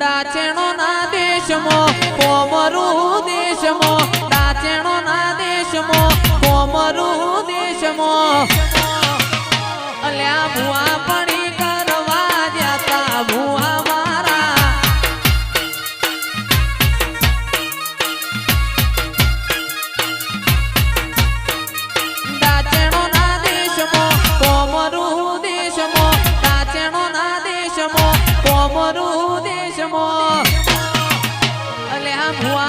ડાચેણો ના દેશમો, કોમરું દેશમો ડાચેણો ના દેશમો, કોમરું દેશમો. અલ્યા ભુઆ પડી કરવા જતા ભુઆ મારા. ડાચેણો ના દેશમો, કોમરું દેશમો ડાચેણો ના દેશમાં, કોમરું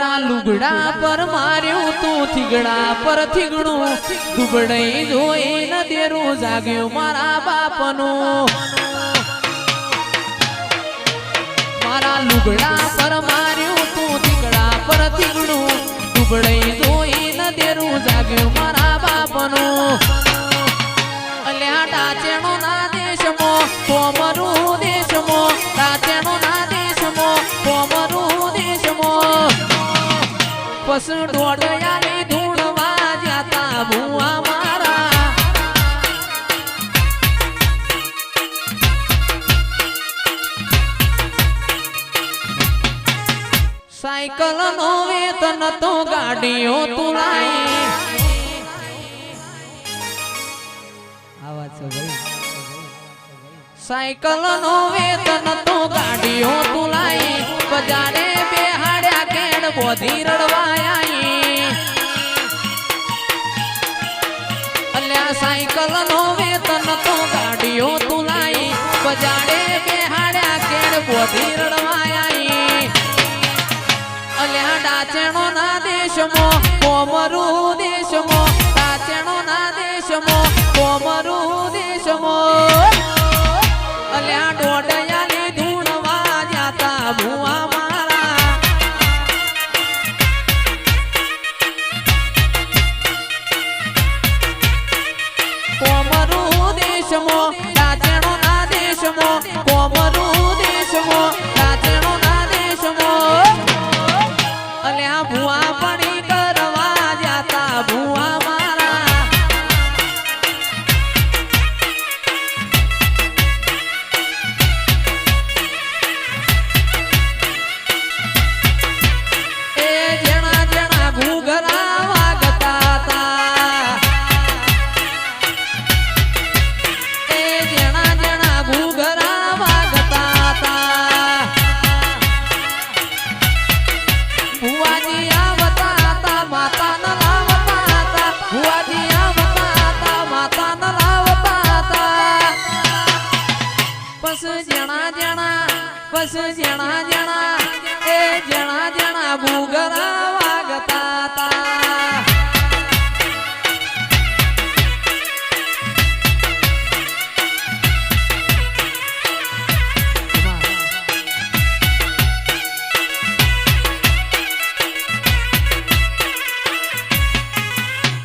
મારા લુગડા પર માર્યું તું થીગડા પર થીગડું દુબડઈ જોઈ ન દેરું જાગ્યું મારા બાપનું. મારા લુગડા પર માર્યું તું થીગડા પર થીગડું દુબડાઈ જોઈ ન દેરું જાગ્યું મારા બાપનું. પસ દોડયાની ધૂણવા જાતા ભૂવા મારા. સાયકલ નો વેતન તો ગાડીઓ તુલાઈ આવાજ છે ભાઈ સાયકલ નો વેતન તો ગાડીઓ તુલાઈ બજારે બેહાડ્યા કેડ બોધી રડવાયા. અલ્યા સાયકલ નો વેતન તો ગાડીઓ તુલાઈ બજારે બેહાડ્યા કેળ બોધી રડવાયા અલ્યા ડાચેણો ના દેશમો, કોમરું દેશમો દેશમો ડાચેણો ના દેશમો કોમરું પસ જણા જણા પશુ જણા જણા એ જણા જણા ભૂગરા